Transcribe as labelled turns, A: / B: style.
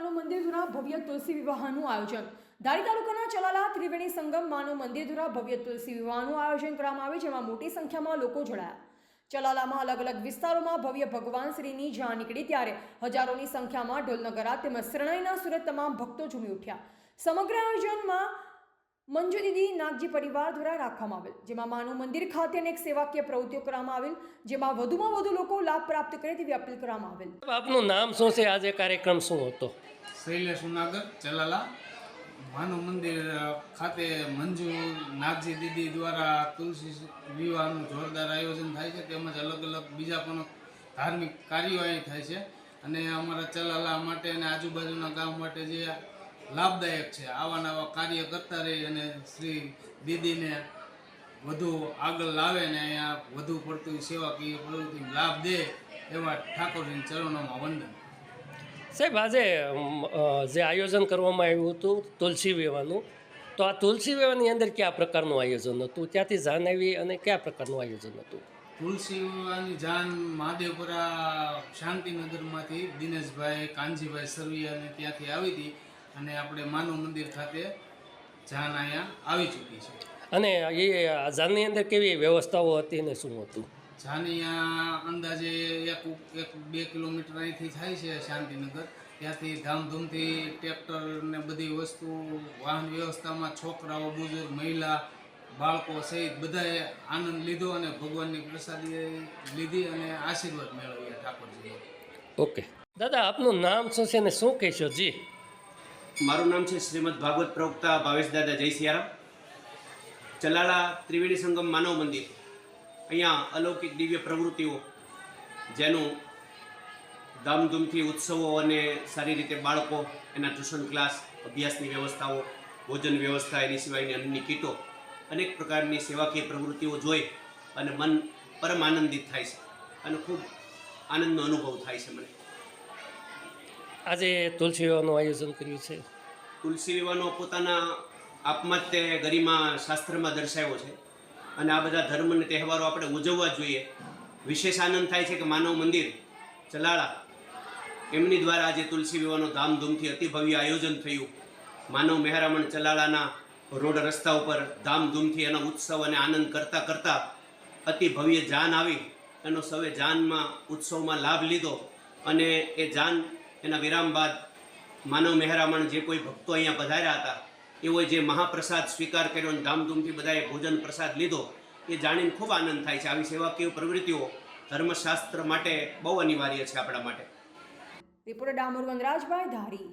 A: માનવ મંદિર દ્વારા ભવ્ય તુલસી વિવાહનું આયોજન. ધારી તાલુકાના ચલાલા ત્રિવેણી સંગમ માનવ મંદિર દ્વારા ભવ્ય તુલસી વિવાહનું આયોજન કરવામાં આવ્યું, જેમાં મોટી સંખ્યામાં લોકો જોડાયા. ચલાલામાં અલગ અલગ વિસ્તારોમાં ભવ્ય ભગવાન શ્રીની જાણ નીકળી ત્યારે હજારોની સંખ્યામાં ઢોલનગરા તેમજ શરણાઈના સુરત તમામ ભક્તો ઝૂમી ઉઠ્યા. સમગ્ર આયોજનમાં મંજુ દીદી નાગજી પરિવાર દ્વારા રાખવામાં આવેલ જેમાં માનવ મંદિર ખાતે અનેક સેવાકીય પ્રવૃત્તિઓ કરવામાં આવેલ જેમાં વધુમાં વધુ લોકો લાભ પ્રાપ્ત કરે તેવી અપીલ કરવામાં આવેલ.
B: આપનું નામ શું છે? આજે કાર્યક્રમ શું હતો?
C: શૈલેષ ઉનાગર ચલાલા. માનવ મંદિર ખાતે મંજુ નાગજી દીદી દ્વારા તુલસી વિવાહનું જોરદાર આયોજન થાય છે. તેમજ અલગ અલગ બીજા પણ ધાર્મિક કાર્યો અહીં થાય છે. અને અમારા ચલાલા માટે અને આજુબાજુના ગામ માટે જે લાભદાયક છે. આવા નવા કાર્ય કરતા રહી અને શ્રી દીદીને વધુ આગળ લાવે ને અહીંયા વધુ પડતું સેવાકીય પ્રવૃત્તિ લાભ દે એવા ઠાકોરજીના ચરણોમાં વંદન.
B: સાહેબ આજે જે આયોજન કરવામાં આવ્યું હતું તુલસી વિવાહનું તો આ તુલસી વિવાહની અંદર કયા પ્રકારનું આયોજન હતું? ત્યાંથી જાન આવી અને કયા પ્રકારનું આયોજન હતું?
C: તુલસી વિવાહની જાન મહાદેવપુરા શાંતિનગરમાંથી દિનેશભાઈ કાનજીભાઈ સરવિયાને ત્યાંથી આવી હતી. અને આપણે માનવ મંદિર ખાતે જાન અહીંયા આવી ચૂકી છે.
B: અને એ જાનની અંદર કેવી વ્યવસ્થાઓ હતી ને શું હતું?
C: જાન અહીંયા અંદાજે એક એક બે કિલોમીટર અહીંથી થાય છે શાંતિનગર. ત્યાંથી ધામધૂમથી ટ્રેક્ટર ને બધી વસ્તુ વાહન વ્યવસ્થામાં છોકરાઓ બુઝુર્ગ મહિલા બાળકો સહિત બધાએ આનંદ લીધો અને ભગવાનની પ્રસાદી લીધી અને આશીર્વાદ મેળવ્યા ઠાકોરજીએ.
B: ઓકે. દાદા આપનું નામ શું છે ને શું કહેશો? જી.
D: મારું નામ છે શ્રીમદ ભાગવત પ્રવક્તા ભાવેશ દાદા જય સિયારામ. ચલાલા ત્રિવેણી સંગમ માનવ મંદિર. અહીંયા અલૌકિક દિવ્ય પ્રવૃત્તિઓ, જેનું ધામધૂમથી ઉત્સવો અને સારી રીતે બાળકો, એના ટ્યુશન ક્લાસ, અભ્યાસની વ્યવસ્થાઓ, ભોજન વ્યવસ્થા, એની સિવાયની અન્નની કીટો, અનેક પ્રકારની સેવાકીય પ્રવૃત્તિઓ જોઈ અને મન પરમ આનંદિત થાય છે. અને ખૂબ આનંદનો અનુભવ થાય છે મને.
B: આજે તુલસી વિવાહનું આયોજન કર્યું છે.
D: તુલસી વિવાહનો પોતાના આપમાં જ તે ગરિમા શાસ્ત્રમાં દર્શાવ્યો છે. અને આ બધા ધર્મ અને તહેવારો આપણે ઉજવવા જોઈએ. વિશેષ આનંદ થાય છે કે માનવ મંદિર ચલાળા એમની દ્વારા આજે તુલસી વિવાહનો ધામધૂમથી અતિ ભવ્ય આયોજન થયું. માનવ મહેરામણ ચલાળાના રોડ રસ્તા ઉપર ધામધૂમથી એનો ઉત્સવ અને આનંદ કરતાં કરતાં અતિ ભવ્ય જાન આવી. એનો સૌએ જાનમાં ઉત્સવમાં લાભ લીધો. અને એ જાન એના વિરામ બાદ માનવ મહેરામણ જે કોઈ ભક્તો અહીંયા પધાર્યા હતા, એઓએ જે મહાપ્રસાદ સ્વીકાર કર્યો અને ધામધૂમથી બધાએ ભોજન પ્રસાદ લીધો, એ જાણીને ખૂબ આનંદ થાય છે. આવી સેવાકીય પ્રવૃત્તિઓ ધર્મશાસ્ત્ર માટે બહુ અનિવાર્ય છે આપણા માટે.
A: રિપોર્ટર ડામોર વનરાજભાઈ ધારી.